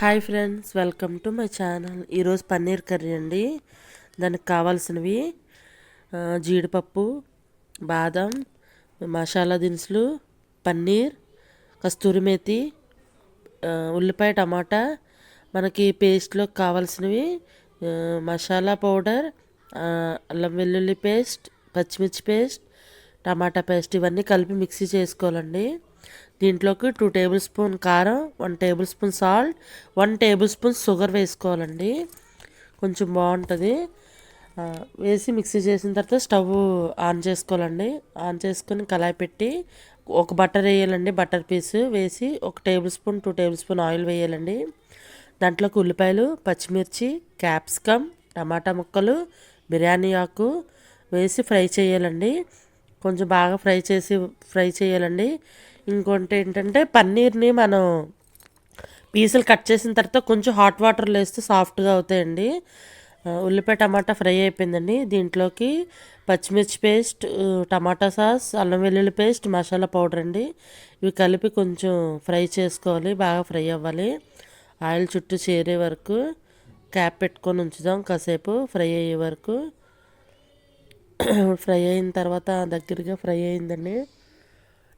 Hi friends welcome to my channel. ఈరోజు paneer curry అండి. దానికి కావాల్సినవి జీడిపప్పు బాదం మసాలా దినుసులు పన్నీర్ కస్తూరి మేతి ఉల్లిపాయ టమాటా మనకి పేస్ట్లో కావాల్సినవి మసాలా పౌడర్ అల్లం వెల్లుల్లి పేస్ట్ పచ్చిమిర్చి పేస్ట్ టమాటా పేస్ట్ ఇవన్నీ కలిపి మిక్సీ చేసుకోవాలండి. దీంట్లోకి టూ టేబుల్ స్పూన్ కారం one table spoon salt one table spoon sugar వేసుకోవాలండి. కొంచెం బాగుంటుంది. వేసి మిక్సీ చేసిన తర్వాత స్టవ్ ఆన్ చేసుకోవాలండి. ఆన్ చేసుకొని కళాయి పెట్టి ఒక బటర్ వేయాలండి బటర్ పీస్ వేసి ఒక table spoon two table spoon oil వేయాలండి. దాంట్లోకి ఉల్లిపాయలు పచ్చిమిర్చి క్యాప్సికమ్ టమాటా ముక్కలు బిర్యానీ ఆకు వేసి ఫ్రై చేయాలండి. కొంచెం బాగా ఫ్రై చేసి ఫ్రై చేయాలండి. ఇంకోటి ఏంటంటే పన్నీర్ని మనం పీసులు కట్ చేసిన తర్వాత కొంచెం హాట్ వాటర్లో వేస్తే సాఫ్ట్గా అవుతాయండి. ఉల్లిపాయ టమాటా ఫ్రై అయిపోయిందండి. దీంట్లోకి పచ్చిమిర్చి పేస్ట్ టమాటా సాస్ అల్లం వెల్లుల్లి పేస్ట్ మసాలా పౌడర్ అండి. ఇవి కలిపి కొంచెం ఫ్రై చేసుకోవాలి బాగా ఫ్రై అవ్వాలి. ఆయిల్ చుట్టూ చేరే వరకు క్యాప్ పెట్టుకొని ఉంచుదాం కాసేపు ఫ్రై అయ్యే వరకు. ఫ్రై అయిన తర్వాత దగ్గరగా ఫ్రై అయిందండి.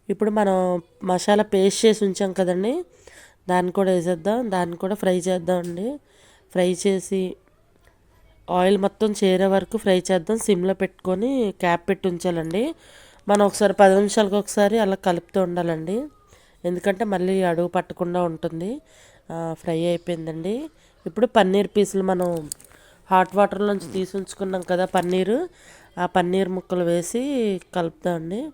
ఇప్పుడు మనం మసాలా పేస్ట్ చేసి ఉంచాం కదండి దాన్ని కూడా వేసేద్దాం దాన్ని కూడా ఫ్రై చేద్దామండి. ఫ్రై చేసి ఆయిల్ మొత్తం చేరే వరకు ఫ్రై చేద్దాం సిమ్లో పెట్టుకొని క్యాప్ పెట్టి ఉంచాలండి. మనం ఒకసారి పది నిమిషాలకు ఒకసారి అలా కలుపుతూ ఉండాలండి. ఎందుకంటే మళ్ళీ అడుగు పట్టకుండా ఉంటుంది. ఫ్రై అయిపోయిందండి. ఇప్పుడు పన్నీర్ పీసులు మనం హాట్ వాటర్లోంచి తీసి ఉంచుకున్నాం కదా పన్నీరు. ఆ పన్నీర్ ముక్కలు వేసి కలుపుతామండి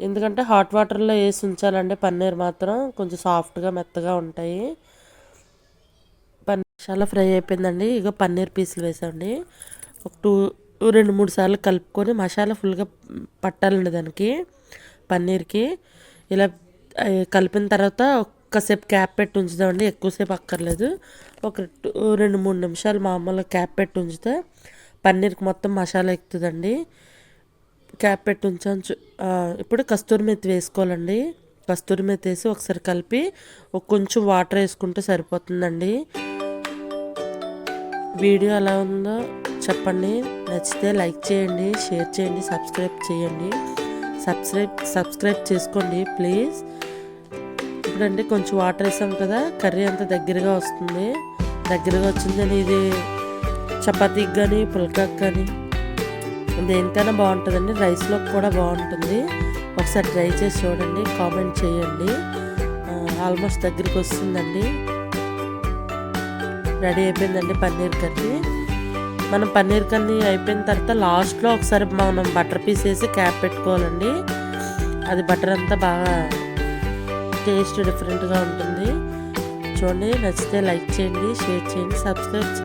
ఎందుకంటే హాట్ వాటర్లో వేసి ఉంచాలండి పన్నీర్ మాత్రం కొంచెం సాఫ్ట్గా మెత్తగా ఉంటాయి. పన్నీర్ చాలా ఫ్రై అయిపోయిందండి. ఇక పన్నీర్ పీసులు వేసామండి. ఒక టూ రెండు మూడు సార్లు కలుపుకొని మసాలా ఫుల్గా పట్టాలండి దానికి పన్నీర్కి. ఇలా కలిపిన తర్వాత ఒక్కసేపు క్యాప్ పెట్టి ఉంచుదామండి. ఎక్కువసేపు అక్కర్లేదు. ఒక టూ- రెండు మూడు నిమిషాలు మామూలుగా క్యాప్ పెట్టి ఉంచితే పన్నీర్కి మొత్తం మసాలా ఎక్కుతుందండి. క్యాప్ పెట్టి ఉంచు ఇప్పుడు కస్తూరి మెత్తి వేసుకోవాలండి. కస్తూరి మెత్తి వేసి ఒకసారి కలిపి ఒక కొంచెం వాటర్ వేసుకుంటే సరిపోతుందండి. వీడియో ఎలా ఉందో చెప్పండి. నచ్చితే లైక్ చేయండి షేర్ చేయండి సబ్స్క్రైబ్ చేయండి. సబ్స్క్రైబ్ సబ్స్క్రైబ్ చేసుకోండి ప్లీజ్. ఇప్పుడంటే కొంచెం వాటర్ వేసాం కదా కర్రీ అంతా దగ్గరగా వస్తుంది. దగ్గరగా వచ్చిందని ఇది చపాతీకి కానీ పుల్కాకి కానీ దేనికైనా బాగుంటుందండి. రైస్లోకి కూడా బాగుంటుంది. ఒకసారి ట్రై చేసి చూడండి కామెంట్ చేయండి. ఆల్మోస్ట్ దగ్గరికి వస్తుందండి. రెడీ అయిపోయిందండి పన్నీర్ కర్రీ. మనం పన్నీర్ కర్రీ అయిపోయిన తర్వాత లాస్ట్లో ఒకసారి మనం బటర్ పీస్ వేసి క్యాప్ పెట్టుకోవాలండి. అది బటర్ అంతా బాగా టేస్ట్ డిఫరెంట్గా ఉంటుంది. చూడండి నచ్చితే లైక్ చేయండి షేర్ చేయండి సబ్స్క్రైబ్ చేయండి